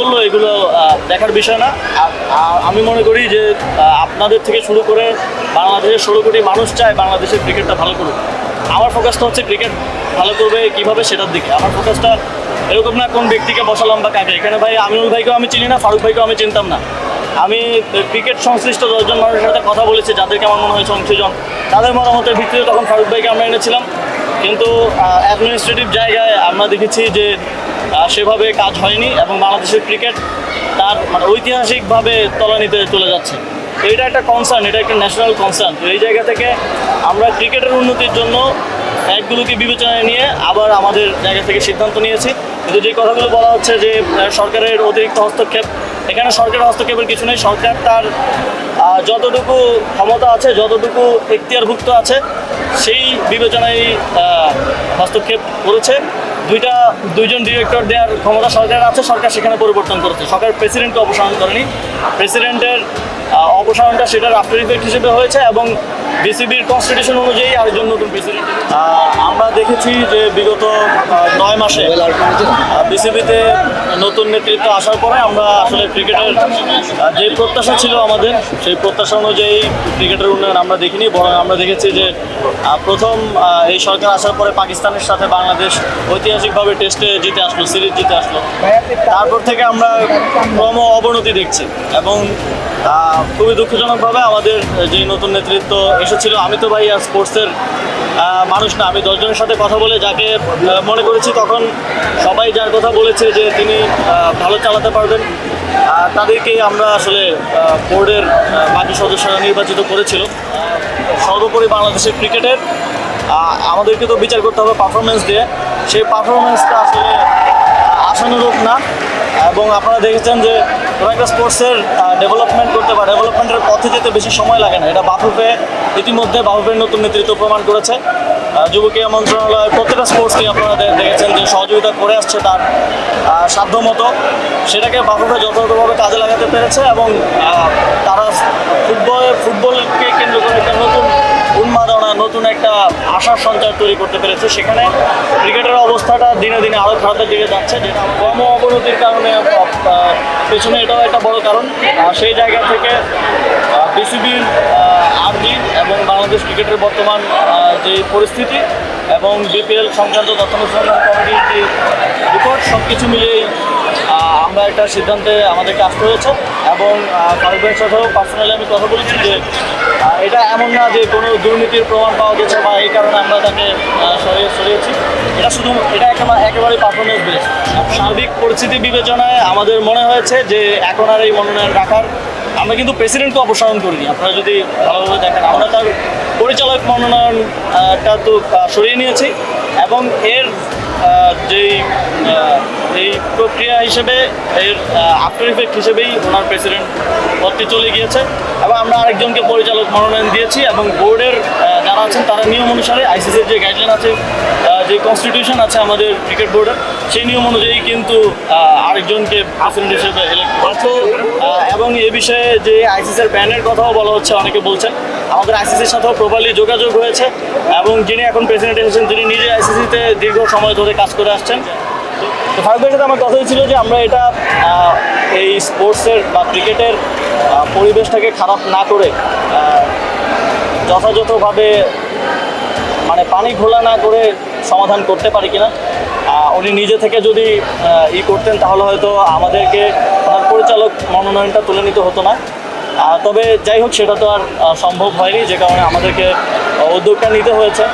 বলল, এগুলো দেখার বিষয় না। আমি মনে করি যে আপনাদের থেকে শুরু করে বাংলাদেশের ষোলো কোটি মানুষ চায় বাংলাদেশের ক্রিকেটটা ভালো করুক। আমার ফোকাসটা হচ্ছে ক্রিকেট ভালো করবে কীভাবে সেটার দিকে। আমার ফোকাসটা এরকম না কোন ব্যক্তিকে বসালাম বা কাকে। এখানে ভাই আমিনুল ভাইকেও আমি চিনি না, ফারুক ভাইকেও আমি চিনতাম না। আমি ক্রিকেট সংশ্লিষ্ট দশজন মানুষের সাথে কথা বলেছি, যাদেরকে আমার মনে হয়েছে অংশীজন। তাদের মতামতের ভিত্তিতে তখন ফারুক ভাইকে আমরা এনেছিলাম। কিন্তু অ্যাডমিনিস্ট্রেটিভ জায়গায় আমরা দেখেছি যে সেভাবে কাজ হয়নি এবং বাংলাদেশের ক্রিকেট তার মানে ঐতিহাসিকভাবে তলানিতে চলে যাচ্ছে। তো এটা একটা কনসার্ন এটা একটা ন্যাশনাল কনসার্ন তো এই জায়গা থেকে আমরা ক্রিকেটের উন্নতির জন্য ফ্যাক্টগুলোকে বিবেচনায় নিয়ে আবার আমাদের জায়গা থেকে সিদ্ধান্ত নিয়েছি। কিন্তু যে কথাগুলো বলা হচ্ছে যে সরকারের অতিরিক্ত হস্তক্ষেপ, এখানে সরকারের হস্তক্ষেপের কিছু নেই। সরকার তার যতটুকু ক্ষমতা আছে, যতটুকু এখতিয়ারভুক্ত আছে, সেই বিবেচনায় হস্তক্ষেপ করেছে। দুইটা, দুইজন ডিরেক্টর দেওয়ার ক্ষমতা সরকারের আছে, সরকার সেখানে পরিবর্তন করেছে। সরকার প্রেসিডেন্টকে অপসারণ করেনি। প্রেসিডেন্টের অপসারণটা সেটার আফটার ইফেক্ট হিসেবে হয়েছে এবং বিসিবির কনস্টিটিউশন অনুযায়ী আরেকজন নতুন প্রেসিডেন্ট আমরা দেখেছি যে বিগত নয় মাসে বিসিবিতে নতুন নেতৃত্ব আসার পরে আমরা আসলে ক্রিকেটের যে প্রত্যাশা ছিল আমাদের সেই প্রত্যাশা অনুযায়ী ক্রিকেটের উন্নয়ন আমরা দেখিনি বরং আমরা দেখেছি যে প্রথম এই সরকার আসার পরে পাকিস্তানের সাথে বাংলাদেশ ঐতিহাসিকভাবে টেস্টে জিতে আসলো সিরিজ জিতে আসলো। তারপর থেকে আমরা ক্রম অবনতি দেখছি এবং খুবই দুঃখজনকভাবে আমাদের যে নতুন নেতৃত্ব এসেছিল আমি তো ভাই স্পোর্টসের মানুষ না আমি দশজনের সাথে কথা বলে যাকে মনে করেছি তখন সবাই যার কথা বলেছে যে তিনি ভালো চালাতে পারবেন। তাদেরকেই আমরা আসলে বোর্ডের বাকি সদস্যরা নির্বাচিত করেছিল। সর্বোপরি বাংলাদেশের ক্রিকেটের। আমাদেরকে তো বিচার করতে হবে পারফরমেন্স দিয়ে। সেই পারফরমেন্সটা আসলে আহ, আশানুরূপ না। এবং আপনারা দেখেছেন যে কোনো একটা স্পোর্টসের ডেভেলপমেন্ট করতে বা ডেভেলপমেন্টের পথে যেতে বেশি সময় লাগে না। এটা বাফুফে ইতিমধ্যে বাফুফের নতুন নেতৃত্ব প্রমাণ করেছে। আহ, যুব ক্রীড়া মন্ত্রণালয় প্রত্যেকটা স্পোর্টসকে আপনারা দেখেছেন যে সহযোগিতা করে আসছে তার আহ, সাধ্যমতো। সেটাকে বাফুফে যথাযথভাবে কাজে লাগাতে পেরেছে এবং তারা ফুটবল ফুটবলকে কেন্দ্র করে একটা নতুন উন্মাদনা নতুন একটা আশার সঞ্চার তৈরি করতে পেরেছে। সেখানে ক্রিকেটের অবস্থাটা দিনে দিনে আরও খারাপের দিকে যাচ্ছে যেটা কর্ম অবনতির কারণে পেছনে এটাও একটা বড় কারণ। সেই জায়গা থেকে বিসিবির আর্জি এবং বাংলাদেশ ক্রিকেটের বর্তমান যে পরিস্থিতি এবং বিপিএল সংক্রান্ত তথ্য অনুসন্ধান কমিটির যে রিপোর্ট সব কিছু মিলিয়েই আমরা একটা সিদ্ধান্তে আমাদেরকে আসতে হয়েছে এবং ফারুক সাথেও পার্সোনালি আমি কথা বলেছি যে এটা এমন না যে কোনো দুর্নীতির প্রমাণ পাওয়া গেছে বা এই কারণে আমরা তাকে সরিয়ে সরিয়েছি। এটা শুধু, এটা একেবারে একেবারেই পারফরমেন্স বেস সার্বিক পরিস্থিতি বিবেচনায় আমাদের মনে হয়েছে যে এখন আর এই মনোনয়ন রাখার আমরা কিন্তু প্রেসিডেন্টকে অপসারণ করিনি। আপনারা যদি ভালোভাবে দেখেন, আমরা তার পরিচালক মনোনয়নটা তো সরিয়ে নিয়েছি এবং এর যেই এই প্রক্রিয়া হিসেবে এর আফটার ইফেক্ট হিসেবেই ওনার প্রেসিডেন্ট পদটি চলে গিয়েছে। এবং আমরা আরেকজনকে পরিচালক মনোনয়ন দিয়েছি এবং বোর্ডের যারা আছেন তারা নিয়ম অনুসারে আইসিসির যে গাইডলাইন আছে যে কনস্টিটিউশন আছে আমাদের ক্রিকেট বোর্ডের, সেই নিয়ম অনুযায়ী কিন্তু আরেকজনকে প্রেসিডেন্ট হিসেবে ইলেক্ট করেছে এবং এ বিষয়ে যে আইসিসির ব্যানের কথাও বলা হচ্ছে, অনেকে বলছেন। আমাদের আইসিসির সাথেও প্রপারলি যোগাযোগ হয়েছে। এবং যিনি এখন প্রেসিডেন্ট এসেছেন, তিনি নিজে আইসিসিতে দীর্ঘ সময় ধরে কাজ করে আসছেন। তো ফারুক ভাইয়ের সাথে আমার কথা হয়েছিল যে আমরা এটা এই স্পোর্টসের বা ক্রিকেটের পরিবেশটাকে খারাপ না করে যথাযথভাবে মানে পানি ঘোলা না করে সমাধান করতে পারি কিনা উনি নিজে থেকে যদি ই করতেন তাহলে হয়তো আমাদেরকে ওনার পরিচালক মনোনয়নটা তুলে নিতে হতো না। তবে যাই হোক, সেটা তো আর সম্ভব হয়নি, যে কারণে আমাদেরকে উদ্যোগটা নিতে হয়েছে।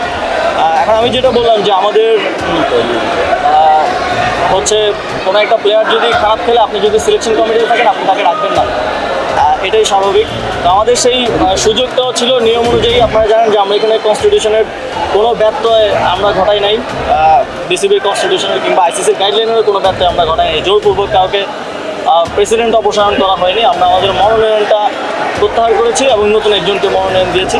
এখন আমি যেটা বললাম যে আমাদের হচ্ছে কোনো একটা প্লেয়ার যদি খারাপ খেলে, আপনি যদি সিলেকশন কমিটিতে থাকেন, আপনি তাকে রাখবেন না। এটাই স্বাভাবিক। তো আমাদের সেই সুযোগটাও ছিল নিয়ম অনুযায়ী, আপনারা জানেন যে আমরা এখানে কনস্টিটিউশনের কোনো ব্যত্যয় আমরা ঘটাই নাই। বিসিবির কনস্টিটিউশনের কিংবা আইসিসির গাইডলাইনের কোনো ব্যত্যয় আমরা ঘটাই নাই। জোরপূর্বক কাউকে প্রেসিডেন্ট অপসারণ করা হয়নি। আমরা আমাদের মনোনয়নটা প্রত্যাহার করেছি এবং নতুন একজনকে মনোনয়ন দিয়েছি।